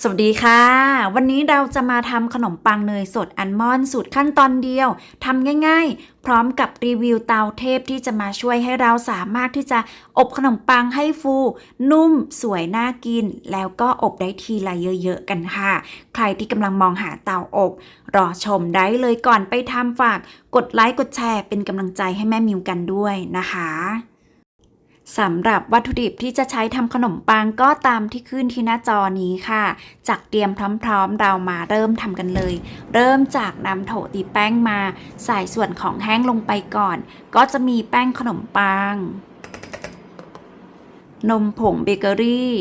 สวัสดีค่ะ วันนี้เราจะมาทำขนมปังเนยสดอัลมอนด์สูตรขั้นตอนเดียวทำง่ายๆ พร้อมกับรีวิวเตาเทพที่จะมาช่วยให้เราสามารถที่จะอบขนมปังให้ฟู นุ่ม สวยน่ากิน แล้วก็อบได้ทีละเยอะๆกันค่ะ ใครที่กำลังมองหาเตาอบ รอชมได้เลยก่อนไปทำฝาก กดไลค์กดแชร์เป็นกำลังใจให้แม่มิวกันด้วยนะคะ สำหรับวัตถุดิบที่จะใช้ทำขนมปังก็ตามที่ขึ้นที่หน้าจอนี้ค่ะ จากเตรียมพร้อมๆ เรามาเริ่มทำกันเลย เริ่มจากนำโถตีแป้งมา ใส่ส่วนของแห้งลงไปก่อน ก็จะมีแป้งขนมปัง นมผงเบเกอรี่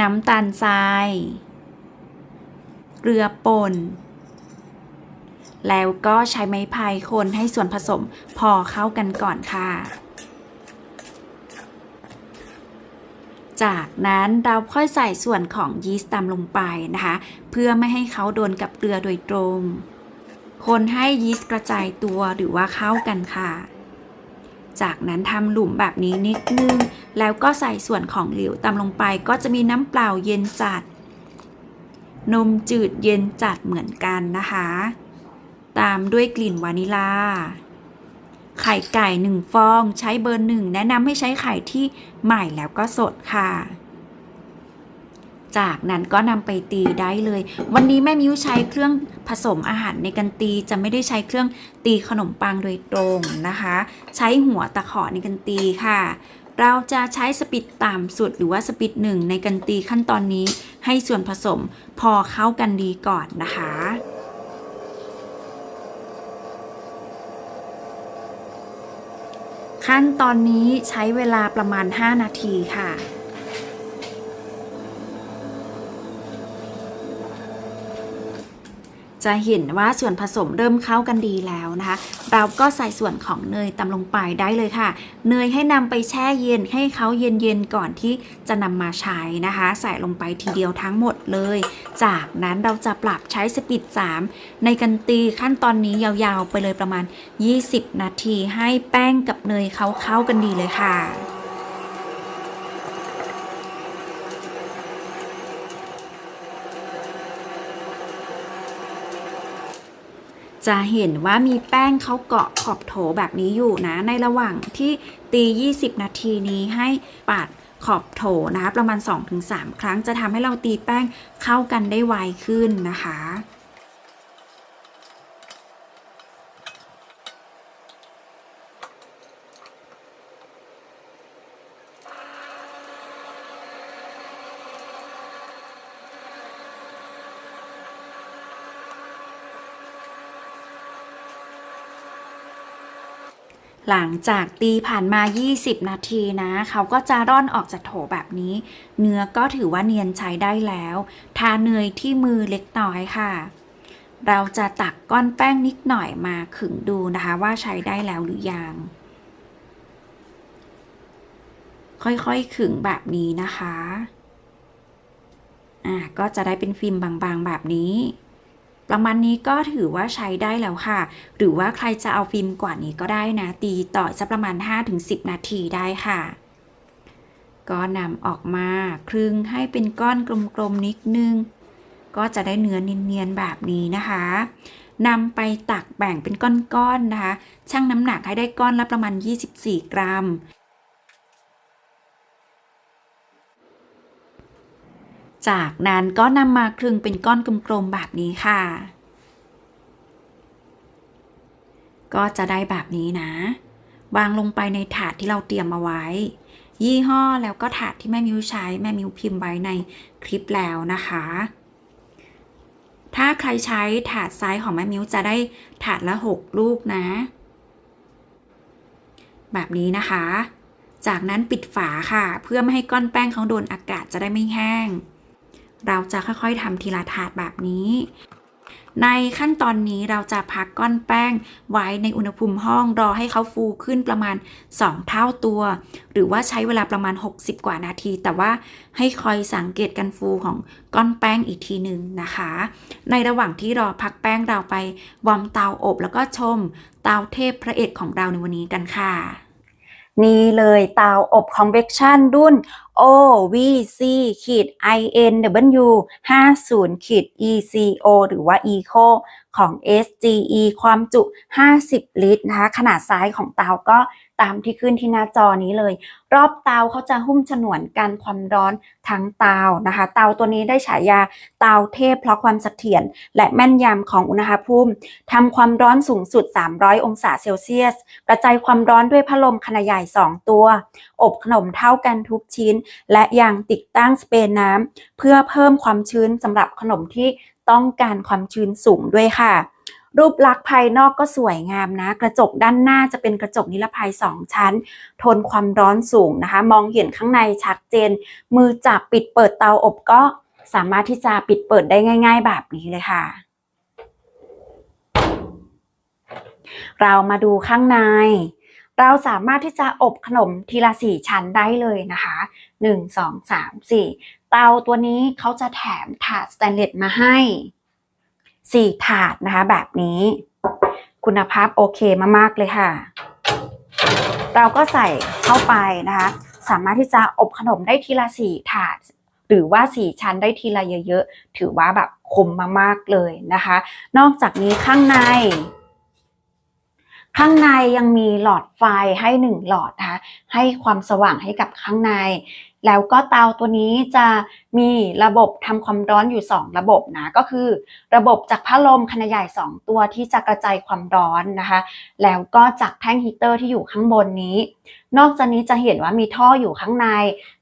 น้ำตาลทราย เกลือป่น แล้วก็ใช้ไม้พายคนให้ส่วนผสมพอเข้ากันก่อนค่ะ จากนั้นเราค่อยใส่ส่วนของยีสต์ตามลงไปนะคะ เพื่อไม่ให้เขาโดนกับเกลือโดยตรง คนให้ยีสต์กระจายตัวหรือว่าเข้ากันค่ะ จากนั้นทำหลุมแบบนี้นิดนึง แล้วก็ใส่ส่วนของเหลวตามลงไปก็จะมีน้ำเปล่าเย็นจัด นมจืดเย็นจัดเหมือนกันนะคะ ตามด้วยกลิ่นวานิลา ไข่ไก่หนึ่งฟอง ใช้เบอร์หนึ่งแนะนำให้ใช้ไข่ที่ใหม่แล้วก็สดค่ะ จากนั้นก็นำไปตีได้เลย วันนี้แม่มิ้วใช้เครื่องผสมอาหารในการตีจะไม่ได้ใช้เครื่องตีขนมปังโดยตรงนะคะ ใช้หัวตะขอในการตีค่ะ เราจะใช้สปีดต่ำสุดหรือว่าสปีดหนึ่งในการตีขั้นตอนนี้ ให้ส่วนผสมพอเข้ากันดีก่อนนะคะ ขั้นตอนนี้ใช้เวลาประมาณ 5 นาทีค่ะ จะเห็นว่าส่วนผสมเริ่มเข้ากันดีแล้วนะคะ เราก็ใส่ส่วนของเนยตามลงไปได้เลยค่ะ เนยให้นำไปแช่เย็นให้เขาเย็นๆก่อนที่จะนำมาใช้นะคะ ใส่ลงไปทีเดียวทั้งหมดเลย จากนั้นเราจะปรับใช้สปีด3 ในการตีขั้นตอนนี้ยาวๆ ไปเลยประมาณ 20 นาทีให้แป้งกับเนยเขาเข้ากันดีเลยค่ะ จะเห็นว่ามีแป้งเขาเกาะขอบโถแบบนี้อยู่นะ ในระหว่างที่ตี 20 นาทีนี้ให้ปาดขอบโถนะคะประมาณ 2-3 ครั้งจะทำให้เราตีแป้งเข้ากันได้ไวขึ้นนะคะ หลังจากตีผ่านมา 20 นาทีนะ เขาก็จะร่อนออกจากโถแบบนี้ เนื้อก็ถือว่าเนียนใช้ได้แล้ว ทาเนยที่มือเล็กน้อยค่ะ เราจะตักก้อนแป้งนิดหน่อยมาขึงดูนะคะว่าใช้ได้แล้วหรือยัง ค่อยๆขึงแบบนี้นะคะ อ่าก็จะได้เป็นฟิล์มบางๆแบบนี้ ประมาณนี้ก็ถือว่าใช้ได้แล้วค่ะ หรือว่าใครจะเอาฟิล์มกว่านี้ก็ได้นะ ตีต่อสักประมาณ 5-10 นาทีได้ค่ะ ก็นำออกมาคลึงให้เป็นก้อนกลมๆนิดนึง ก็จะได้เนื้อเนียนๆแบบนี้นะคะนำไปตักแบ่งเป็นก้อนๆนะคะ ชั่งน้ำหนักให้ได้ก้อนละประมาณ 24 กรัม จากนั้นก็นำมาคลึงเป็นก้อนกลมๆแบบนี้ค่ะ ก็จะได้แบบนี้นะ วางลงไปในถาดที่เราเตรียมเอาไว้ ยี่ห้อแล้วก็ถาดที่แม่มิวใช้แม่มิวพิมพ์ไว้ในคลิปแล้วนะคะ ถ้าใครใช้ถาดซ้ายของแม่มิวจะได้ถาดละ 6 ลูกนะ แบบนี้นะคะจากนั้นปิดฝาค่ะ เพื่อไม่ให้ก้อนแป้งเขาโดนอากาศจะได้ไม่แห้ง เราจะค่อยๆทำทีละถาดแบบนี้ ในขั้นตอนนี้เราจะพักก้อนแป้งไว้ในอุณหภูมิห้องรอให้เขาฟูขึ้นประมาณ 2 เท่าตัว หรือว่าใช้เวลาประมาณ 60 กว่านาที แต่ว่าให้คอยสังเกตการฟูของก้อนแป้งอีกทีหนึ่งนะคะ ในระหว่างที่รอพักแป้งเราไปวอร์มเตาอบแล้วก็ชมเตาเทพพระเอกของเราในวันนี้กันค่ะนี่เลยเตาอบ convection รุ่น O V C ขีด I N W 50ขีด E C O หรือว่า Eco ของ SGE ความจุ 50 ลิตรนะคะ ขนาดซ้ายของเตาก็ ตามที่ขึ้นที่หน้าจอนี้เลย รอบเตาเขาจะหุ้มฉนวนกันความร้อนทั้งเตานะคะ เตาตัวนี้ได้ฉายาเตาเทพเพราะความเสถียรและแม่นยำของอุณหภูมิทำความร้อนสูงสุด 300 องศาเซลเซียส กระจายความร้อนด้วยพัดลมขนาดใหญ่ 2 ตัว อบขนมเท่ากันทุกชิ้น และยังติดตั้งสเปรย์น้ำเพื่อเพิ่มความชื้นสำหรับขนมที่ต้องการความชื้นสูงด้วยค่ะ รูปลักษณ์ภายนอกก็สวยงามนะ กระจกด้านหน้าจะเป็นกระจกนิรภัย 2 ชั้น ทนความร้อนสูงนะคะ มองเห็นข้างในชัดเจน มือจับปิดเปิดเตาอบก็สามารถที่จะปิดเปิดได้ง่าย ๆ แบบนี้เลยค่ะ เรามาดูข้างใน เราสามารถที่จะอบขนมทีละสี่ชั้นได้เลยนะคะ 1 2 3 4 เตาตัวนี้เขาจะแถมถาดสแตนเลสมาให้ 4 ถาดนะคะ แบบนี้ คุณภาพโอเคมากๆเลยค่ะ เราก็ใส่เข้าไปนะคะ สามารถที่จะอบขนมได้ทีละ 4 ถาด หรือว่า 4 ชั้นได้ทีละเยอะๆ ถือว่าแบบคมมากๆเลยนะคะ นอกจากนี้ข้างในข้างในยังมีหลอดไฟให้1หลอดนะคะให้ความสว่างให้กับข้างใน แล้วก็เตาตัวนี้จะมีระบบทำความร้อนอยู่ 2 ระบบนะก็คือ ระบบจากพัดลมขนาดใหญ่ 2 ตัวที่จะกระจายความร้อนนะคะ แล้วก็จากแท่งฮีเตอร์ที่อยู่ข้างบนนี้ นอกจากนี้จะเห็นว่ามีท่ออยู่ข้างใน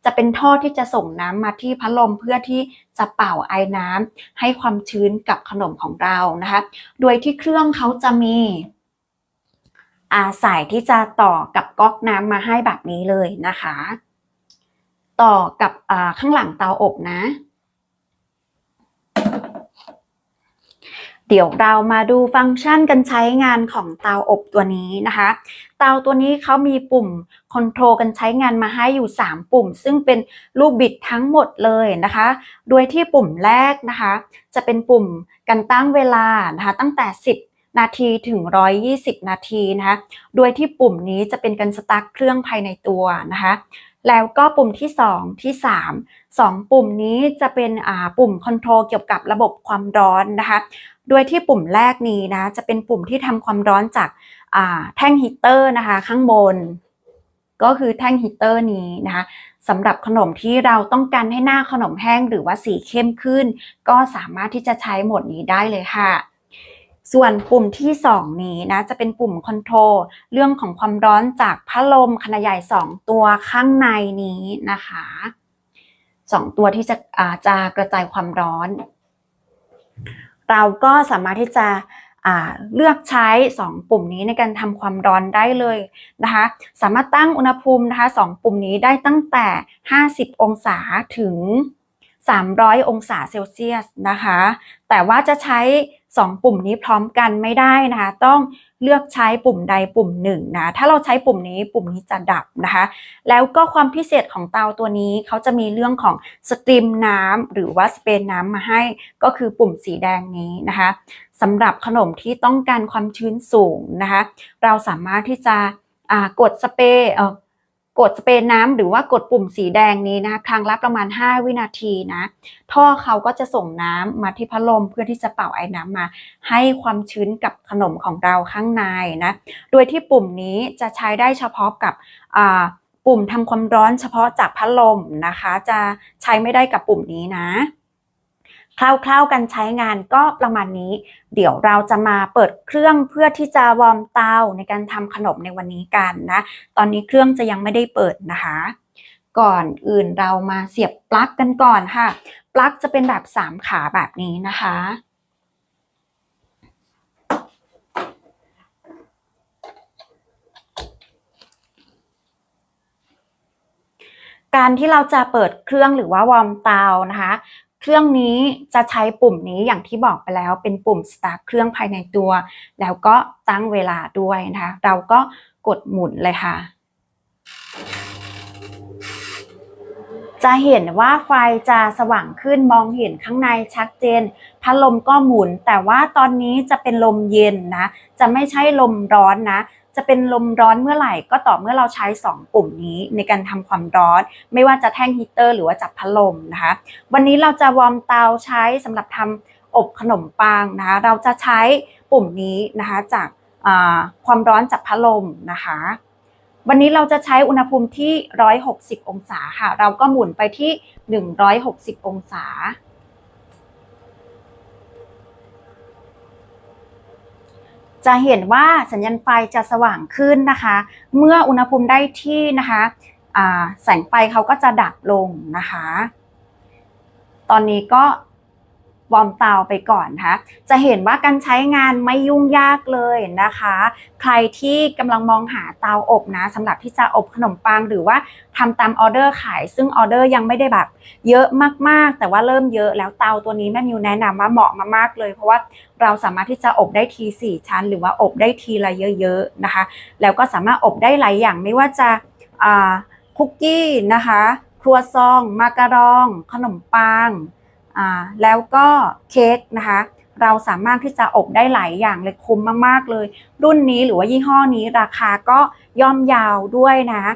จะเป็นท่อที่จะส่งน้ำมาที่พัดลมเพื่อที่จะเป่าไอ้น้ำให้ความชื้นกับขนมของเรานะคะ โดยที่เครื่องเขาจะมีอาสายที่จะต่อกับก๊อกน้ำมาให้แบบนี้เลยนะคะ ต่อกับข้างหลังเตาอบนะ เดี๋ยวเรามาดูฟังก์ชันการใช้งานของเตาอบตัวนี้นะคะ เตาตัวนี้เขามีปุ่มคอนโทรลการใช้งานมาให้อยู่ 3 ปุ่ม ซึ่งเป็นลูกบิดทั้งหมดเลยนะคะ โดยที่ปุ่มแรกนะคะ จะเป็นปุ่มการตั้งเวลานะคะตั้งแต่ 10นาทีถึง 120 นาทีนะคะ โดยที่ปุ่มนี้จะเป็นการสตาร์ทเครื่องภายในตัวนะคะ แล้วก็ปุ่มที่ 2 ที่ 3 2 ปุ่มนี้จะเป็นปุ่มคอนโทรลเกี่ยวกับระบบความร้อนนะคะ โดยที่ปุ่มแรกนี้นะจะเป็นปุ่มที่ทำความร้อนจากแท่งฮีเตอร์นะคะข้างบน ก็คือแท่งฮีเตอร์นี้นะคะสำหรับขนมที่เราต้องการให้หน้าขนมแห้งหรือว่าสีเข้มขึ้น ก็สามารถที่จะใช้โหมดนี้ได้เลยค่ะ ส่วนปุ่มที่ 2 นี้นะจะเป็นปุ่มคอนโทรลเรื่องของความร้อนจากพัดลมขนาดใหญ่ 2 ตัวข้างในนี้นะคะ2ตัวที่จะาจะกระจายความร้อน เราก็สามารถที่จะเลือกใช้ 2 ปุ่มนี้ในการทำความร้อนได้เลยนะคะ สามารถตั้งอุณหภูมินะคะ2ปุ่มนี้ได้ตั้งแต่ 50 องศาถึง 300 องศาเซลเซียสนะคะ แต่ว่าจะใช้ 2 ปุ่มนี้พร้อมกันไม่ได้นะคะ ต้องเลือกใช้ปุ่มใดปุ่มหนึ่งนะ ถ้าเราใช้ปุ่มนี้ปุ่มนี้จะดับนะคะ แล้วก็ความพิเศษของเตาตัวนี้เขาจะมีเรื่องของสตรีมน้ำหรือว่าสเปรย์น้ำมาให้ ก็คือปุ่มสีแดงนี้นะคะสำหรับขนมที่ต้องการความชื้นสูงนะคะ เราสามารถที่จะกดสเปรย์ กดสเปรย์น้ำหรือว่ากดปุ่มสีแดงนี้นะคะครั้งละประมาณ 5 วินาทีนะท่อเขาก็จะส่งน้ำมาที่พัดลมเพื่อที่จะเป่าไอ้น้ำมา ให้ความชื้นกับขนมของเราข้างในนะโดยที่ปุ่มนี้จะใช้ได้เฉพาะกับปุ่มทำความร้อนเฉพาะจากพัดลมนะคะ จะใช้ไม่ได้กับปุ่มนี้นะ คร่าวๆกันใช้งานก็ประมาณนี้ เดี๋ยวเราจะมาเปิดเครื่องเพื่อที่จะวอร์มเตาในการทำขนมในวันนี้กันนะ ตอนนี้เครื่องจะยังไม่ได้เปิดนะคะ ก่อนอื่นเรามาเสียบปลั๊กกันก่อนค่ะ ปลั๊กจะเป็นแบบ 3 ขาแบบนี้นะคะการที่เราจะเปิดเครื่องหรือว่าวอร์มเตานะคะ เครื่องนี้จะใช้ปุ่มนี้อย่างที่บอกไปแล้วเป็นปุ่ม start เครื่องภายในตัว แล้วก็ตั้งเวลาด้วยนะคะ เราก็กดหมุนเลยค่ะ จะเห็นว่าไฟจะสว่างขึ้นมองเห็นข้างในชัดเจน พัดลมก็หมุน แต่ว่าตอนนี้จะเป็นลมเย็นนะ จะไม่ใช่ลมร้อนนะ จะเป็นลมร้อนเมื่อไหร่ก็ต่อเมื่อเราใช้ 2 ปุ่มนี้ในการทำความร้อน ไม่ว่าจะแท่งฮีเตอร์หรือว่าจับพัดลมนะคะ วันนี้เราจะวอร์มเตาใช้สำหรับทำอบขนมปังนะคะ เราจะใช้ปุ่มนี้นะคะจากความร้อนจากพัดลมนะคะ วันนี้เราจะใช้อุณหภูมิที่ 160 องศาค่ะ เราก็หมุนไปที่ 160 องศา จะเห็นว่าสัญญาณไฟจะสว่างขึ้นนะคะ เมื่ออุณหภูมิได้ที่นะคะแสงไฟเขาก็จะดับลงนะคะ ตอนนี้ก็ วอร์มเตาไปก่อนนะคะจะเห็นว่าการใช้งานไม่ยุ่งยากเลยนะคะ ใครที่กำลังมองหาเตาอบนะสำหรับที่จะอบขนมปังหรือว่าทำตามออเดอร์ขาย ซึ่งออเดอร์ยังไม่ได้แบบเยอะมากๆ แต่ว่าเริ่มเยอะแล้วเตาตัวนี้แม่มิวแนะนำว่าเหมาะมากๆเลย เพราะว่าเราสามารถที่จะอบได้ทีสี่ชั้น หรือว่าอบได้ทีละเยอะๆนะคะ แล้วก็สามารถอบได้หลายอย่างไม่ว่าจะคุกกี้นะคะ ครัวซอง มาการอง ขนมปัง แล้วก็เค้กนะคะ เราสามารถที่จะอบได้หลายอย่างเลยคุ้มมากๆเลย รุ่นนี้หรือว่ายี่ห้อนี้ราคาก็ย่อมยาวด้วยนะ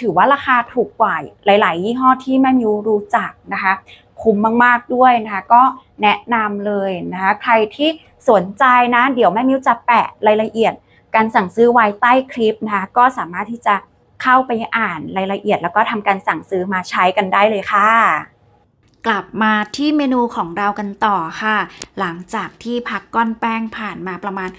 ถือว่าราคาถูกกว่าหลาย ๆ ยี่ห้อที่แม่มิวรู้จักนะคะ คุ้มมากๆด้วยนะคะ ก็แนะนำเลยนะคะใครที่สนใจนะ เดี๋ยวแม่มิวจะแปะรายละเอียด การสั่งซื้อไว้ใต้คลิปนะคะ ก็สามารถที่จะเข้าไปอ่านรายละเอียด แล้วก็ทำการสั่งซื้อมาใช้กันได้เลยค่ะ กลับมาที่เมนูของเรากันต่อค่ะ หลังจากที่พักก้อนแป้งผ่านมาประมาณ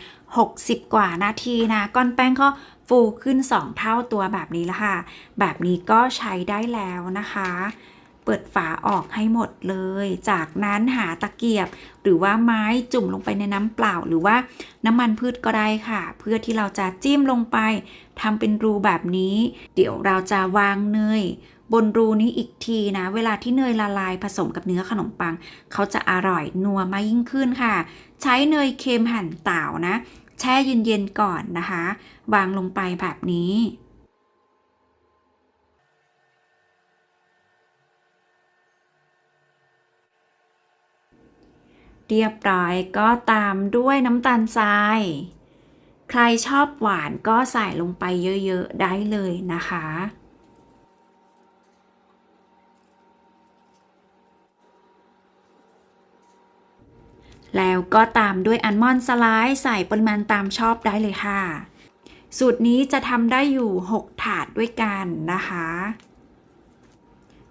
60 กว่านาทีนะก้อนแป้งก็ฟูขึ้น 2 เท่าตัวแบบนี้แล้วค่ะ แบบนี้ก็ใช้ได้แล้วนะคะ เปิดฝาออกให้หมดเลย จากนั้นหาตะเกียบ หรือว่าไม้จุ่มลงไปในน้ำเปล่า หรือว่าน้ำมันพืชก็ได้ค่ะ เพื่อที่เราจะจิ้มลงไปทำเป็นรูแบบนี้ เดี๋ยวเราจะวางเนย บนรูนี้อีกทีนะ เวลาที่เนยละลายผสมกับเนื้อขนมปัง เขาจะอร่อยนัวมากยิ่งขึ้นค่ะ ใช้เนยเค็มหั่นเต่านะ แช่เย็นๆก่อนนะคะวางลงไปแบบนี้เรียบร้อยก็ตามด้วยน้ำตาลทราย ใครชอบหวานก็ใส่ลงไปเยอะ ๆ ได้เลยนะคะ แล้วก็ตามด้วยอัลมอนด์สไลด์ใส่ปริมาณตามชอบได้เลยค่ะ สูตรนี้จะทำได้อยู่ 6 ถาดด้วยกันนะคะ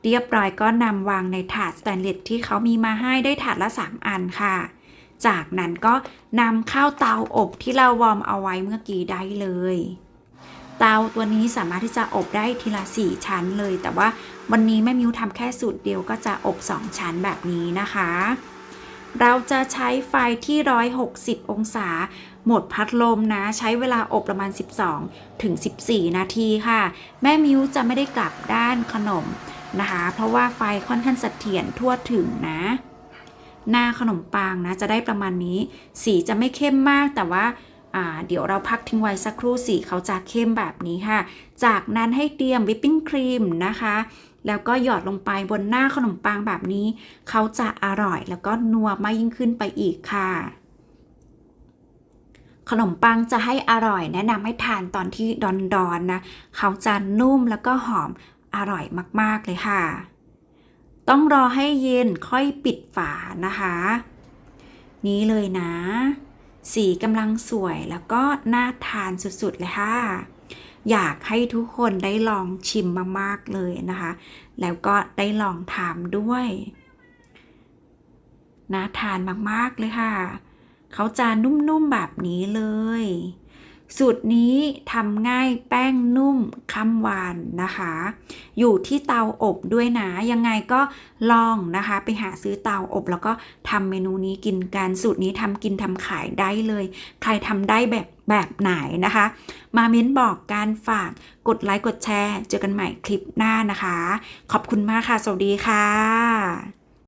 เรียบร้อยก็นำวางในถาดสแตนเลสที่เขามีมาให้ได้ถาดละ 3 อันค่ะ จากนั้นก็นำเข้าเตาอบที่เราวอร์มเอาไว้เมื่อกี้ได้เลยเตาตัวนี้สามารถที่จะอบได้ทีละ 4 ชั้นเลย แต่ว่าวันนี้แม่มิวทำแค่สูตรเดียวก็จะอบ 2 ชั้นแบบนี้นะคะ เราจะใช้ไฟที่ 160 องศา หมดพัดลมนะ ใช้เวลาอบประมาณ 12 ถึง 14 นาทีค่ะ แม่มิวจะไม่ได้กลับด้านขนมนะคะ เพราะว่าไฟค่อนข้างเสถียรทั่วถึงนะ หน้าขนมปังนะ จะได้ประมาณนี้ สีจะไม่เข้มมากแต่ว่าอ่าเดี๋ยวเราพักทิ้งไว้สักครู่สีเขาจะเข้มแบบนี้ค่ะ จากนั้นให้เตรียมวิปปิ้งครีมนะคะ แล้วก็หยอดลงไปบนหน้าขนมปังแบบนี้ เขาจะอร่อยแล้วก็นัวมากยิ่งขึ้นไปอีกค่ะ ขนมปังจะให้อร่อย แนะนำให้ทานตอนที่ดอนๆนนะเขาจะนุ่มแล้วก็หอมอร่อยมากๆเลยค่ะ ต้องรอให้เย็นค่อยปิดฝานะคะ นี้เลยนะ สีกำลังสวยแล้วก็น่าทานสุดๆเลยค่ะ อยากให้ทุกคนได้ลองชิมมากๆเลยนะคะ แล้วก็ได้ลองถามด้วยนะทานมากๆเลยค่ะ เขาจะนุ่มๆแบบนี้เลย สูตรนี้ทำง่ายแป้งนุ่มคำหวานนะคะ อยู่ที่เตาอบด้วยนะยังไงก็ลองนะคะ ไปหาซื้อเตาอบแล้วก็ทำเมนูนี้กินกันสูตรนี้ทำกินทำขายได้เลย ใครทำได้แบบแบบไหนนะคะ มาเม้นบอกการฝากกดไลค์กดแชร์ เจอกันใหม่คลิปหน้านะคะ ขอบคุณมากค่ะ สวัสดีค่ะ